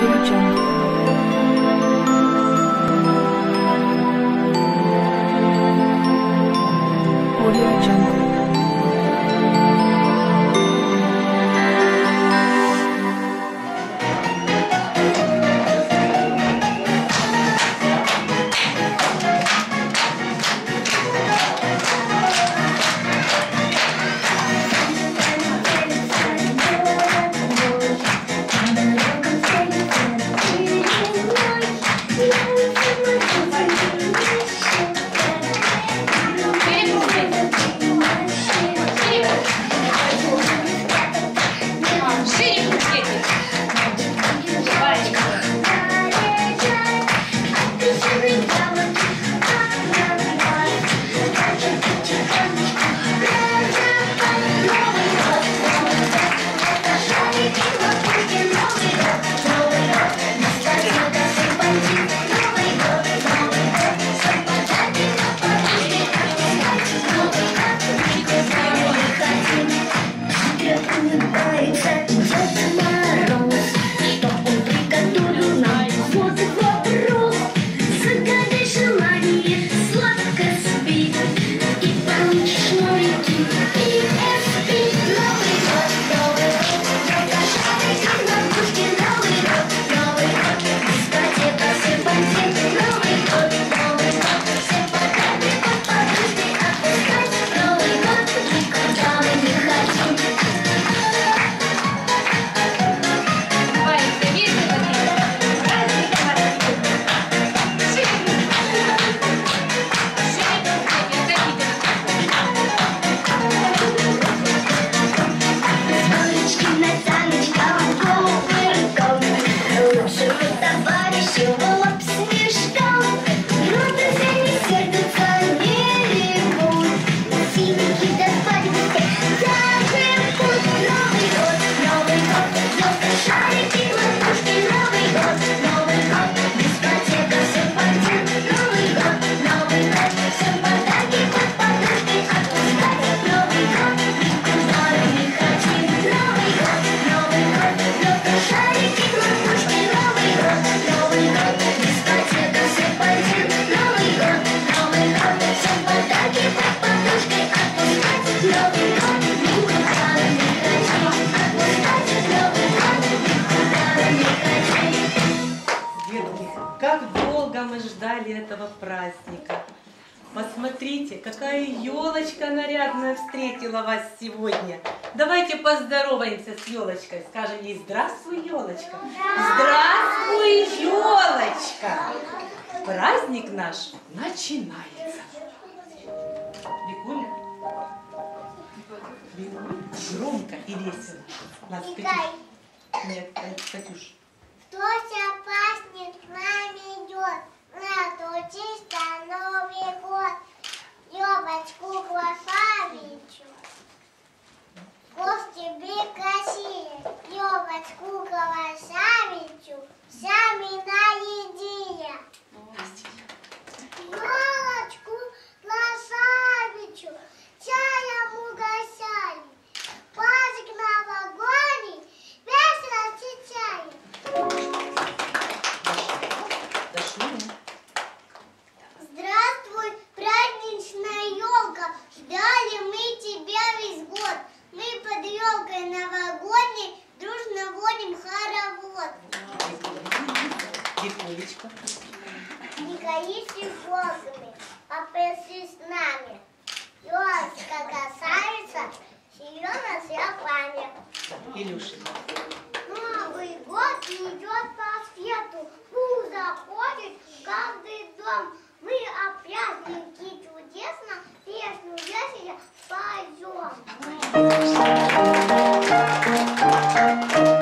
Your Jungle. какая елочка нарядная встретила вас сегодня. Давайте поздороваемся с елочкой. Скажем ей здравствуй, елочка. Здравствуй, елочка. Праздник наш начинается. Бегуля. Бегуля. Громко и весело. Нас Катюш. Нет, Катюш. Кто тебя к нам идет? Надо учиться Новый год. Левочку красавицу. Ков тебе красивее, Левочку красавицу, сами наедия. Мама! Веселый новогодний, дружно водим хоровод. Дикулечка. Николичи богами, попресси с нами. Ёлочка красавица, силёна с япами. Илюша. Новый год идет по свету, пух заходит в каждый дом. Мы опять опрятненькие чудесно, Конечно, я сейчас пойдем.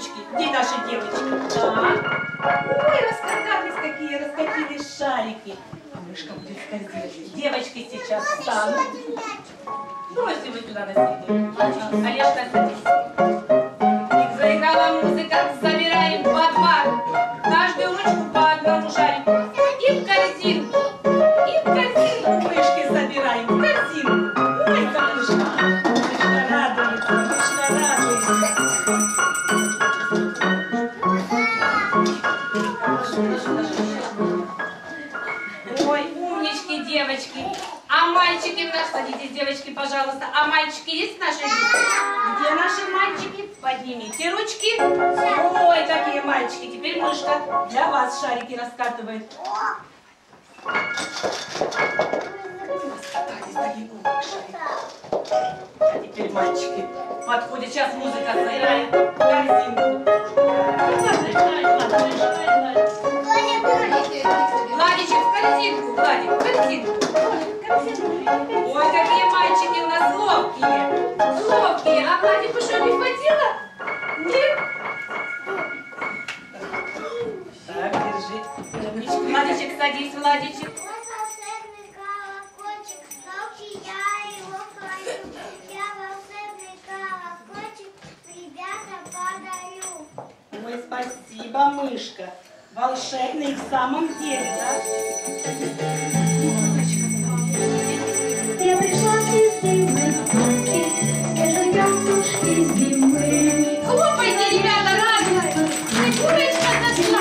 девочки? Где наши девочки? Так. Ой, раскатались какие, раскатились шарики. А мышка будет скользить. Девочки сейчас встанут. Брось его сюда на стену. Олежка, садись. Для вас шарики раскатывает. А теперь, мальчики, подходят, сейчас музыка, заиграет корзинку. Владичек, в корзинку, Владик, в корзинку. Ой, какие мальчики у нас ловкие. Ловкие. А Владику что, не хватило? Колокольчик ребята подарю. Ой, спасибо, мышка. Волшебный в самом деле, да? Я пришла с зимы в сказки, Свежей картошки зимы. Хлопайте, ребята, радуйтесь. Снегурочка зашла.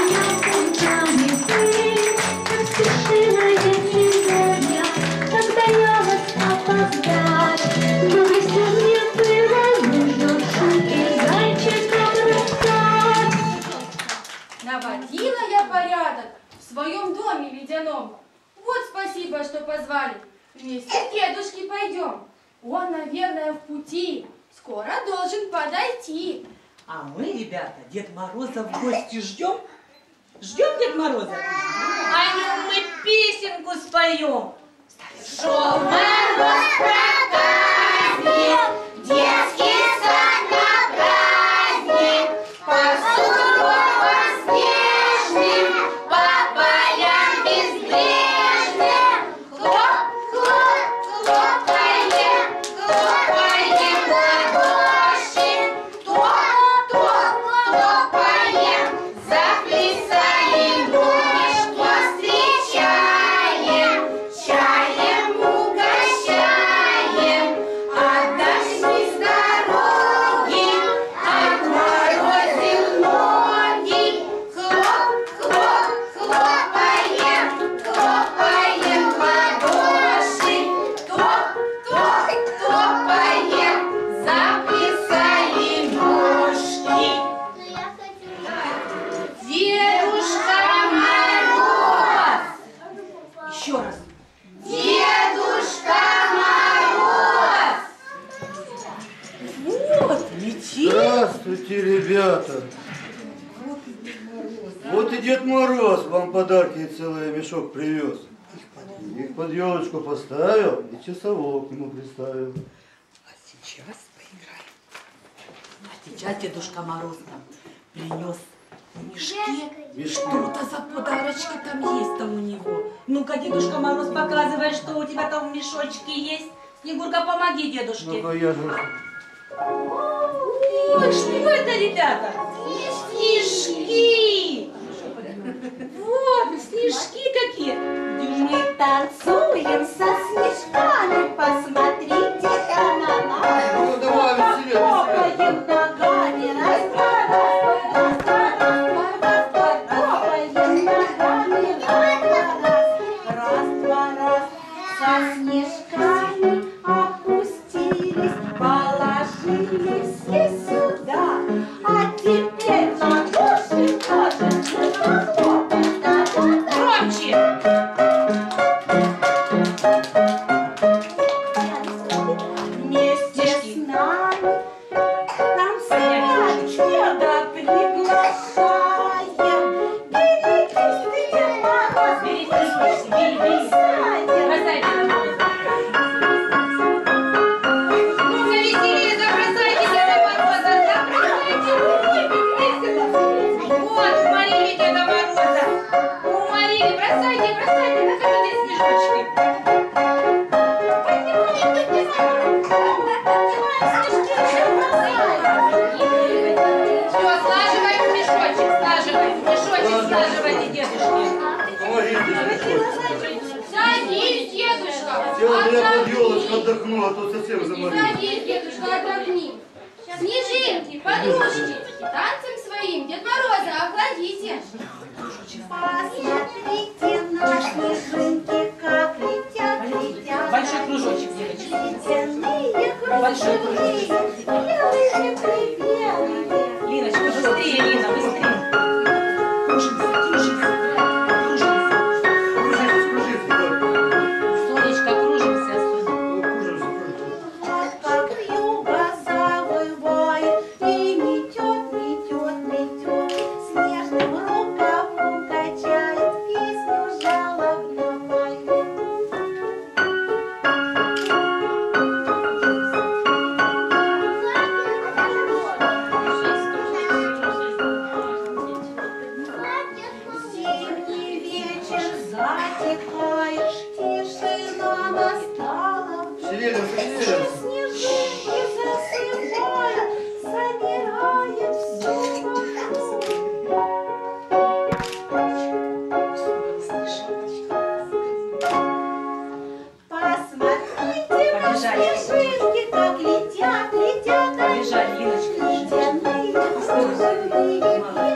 В гости ждем. Ждем Дед Мороза? О нем мы песенку споем. Шел мороз Здравствуйте, ребята! Вот и Дед Мороз вам подарки и целый мешок привез. Их под елочку поставил и часового к нему приставил. А сейчас поиграем. А сейчас Дедушка Мороз нам принес в мешке. Мешки. Что-то за подарочки там есть там у него. Ну-ка, Дедушка Мороз, показывай, что у тебя там в мешочке есть. Снегурка, помоги дедушке. Ну-ка я же... Ой, что это, ребята? Снежки. Вот, снежки какие. Мы танцуем со снежками, посмотрите-ка на нас. Ну давай, веселее, веселее. Топаем ногами, два, раз, раз, два, раз. Со снежками я под елочку отдохнул, а то совсем заморил. Садись, дедушка, отдохни. Снежинки, подружки, танцем своим Дед Мороза охладите. はい。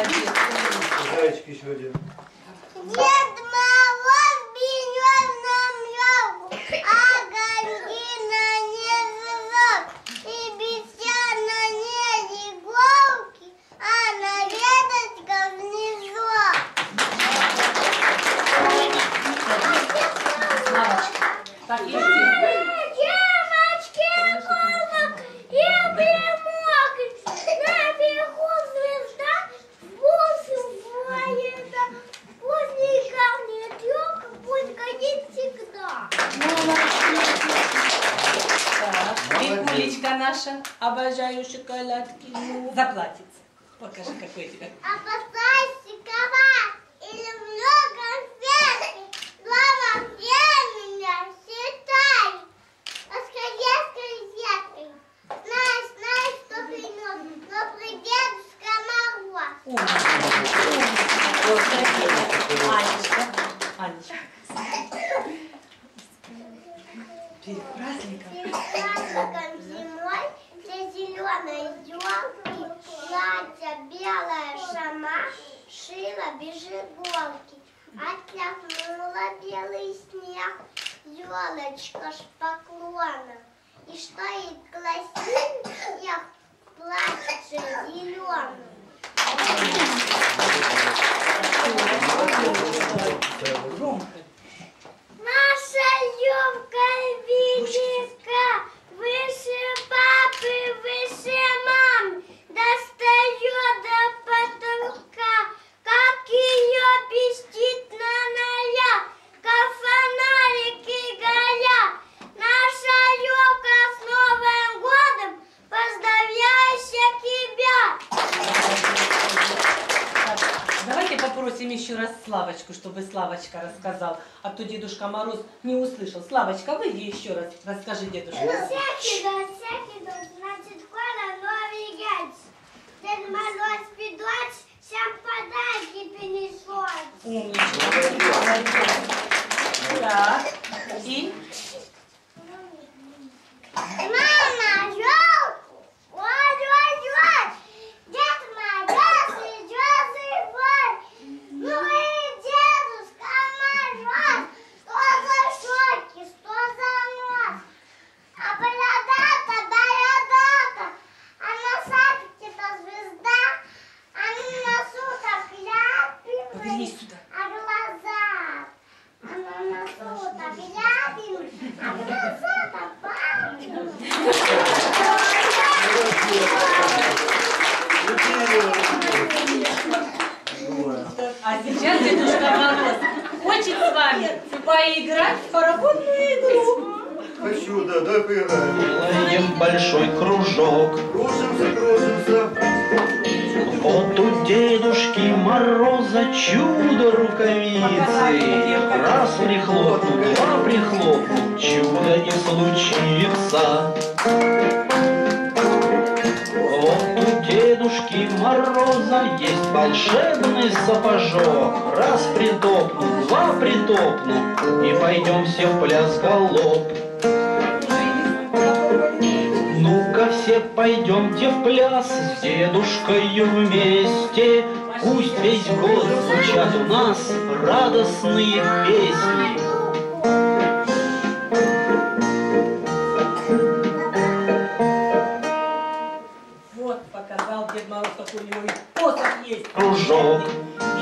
один. Зайчик еще один. Деда! Покажи, какой у тебя. А Славочку, чтобы Славочка рассказал. А то Дедушка Мороз не услышал. Славочка, выйди еще раз, расскажи дедушке. Рукавицы. Раз прихлопнул, два прихлопнул, чудо и случится. Вот у Дедушки Мороза есть волшебный сапожок. Раз притопнул, два притопнул, и пойдем все в пляс галоп. Ну-ка все пойдемте в пляс с дедушкой вместе. Пусть весь год звучат у нас радостные песни. Вот показал Дед Мороз, какой у него и посох есть. Кружок.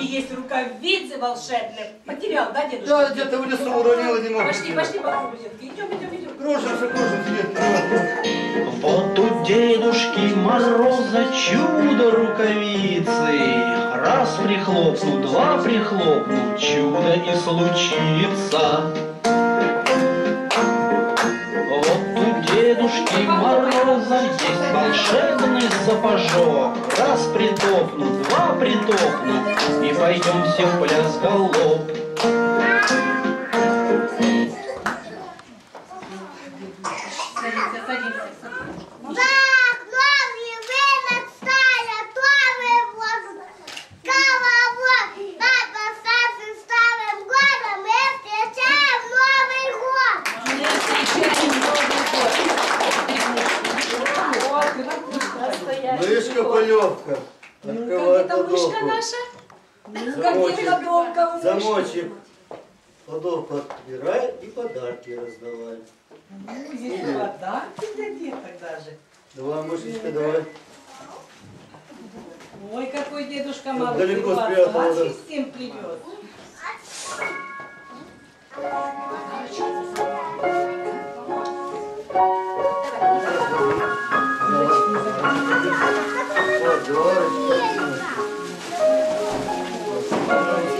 И есть рукавицы волшебные. Потерял, да, дедушка? Да, где-то в лесу уронила, не мог. Пошли, пошли, попробуй, детки. Идем, идем, идем. Кружимся, кружимся, детки. Вот дедушки Мороза чудо рукавицы. Раз прихлопнул, два прихлопнул, чудо и случится. Вот у дедушки Мороза есть волшебный сапожок. Раз притопнул, два притопнул, и пойдем все в пляс галоп. Мышка полевка. Открывай Это мышка кладовку. наша? Замочек. кладовка у мышки? Замочек. Кладовку отбирай и подарки раздавай. Здесь подарки для деток даже. Давай, мышечка, давай. Ой, какой дедушка Вот Мороз. далеко спрятал, да. всем привез. Подарочки. А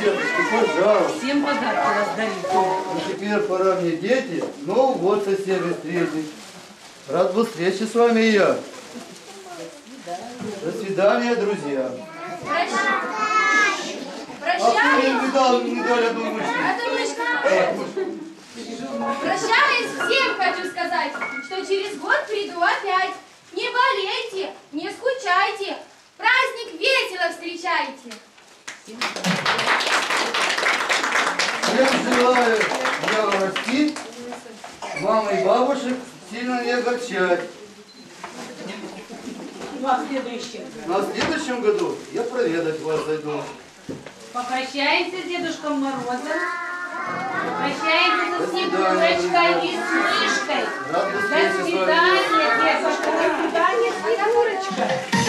деточки, пожалуйста. Всем подарки раздали. Ну теперь пора мне дети. Ну вот соседи встретить. Рад был встрече с вами и я. До свидания, друзья. А кто мне Прощаюсь. не дал, не дали одну мышку? А, мышку. Всем, хочу сказать, что через год приду опять. Не болейте, не скучайте, праздник весело встречайте. Всем желаю я растить, мамы и бабушек сильно не огорчать. Ну а в следующем. Ну, а в следующем году я проведать вас зайду. Попрощаемся с Дедушком Морозом. Попрощаемся До со Снегурочкой и с был До свидания, дедушка. До свидания, Снегурочка.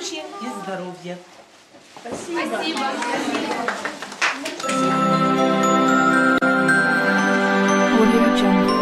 Благополучия и здоровья. Спасибо. Audio Jungle. Audio Jungle.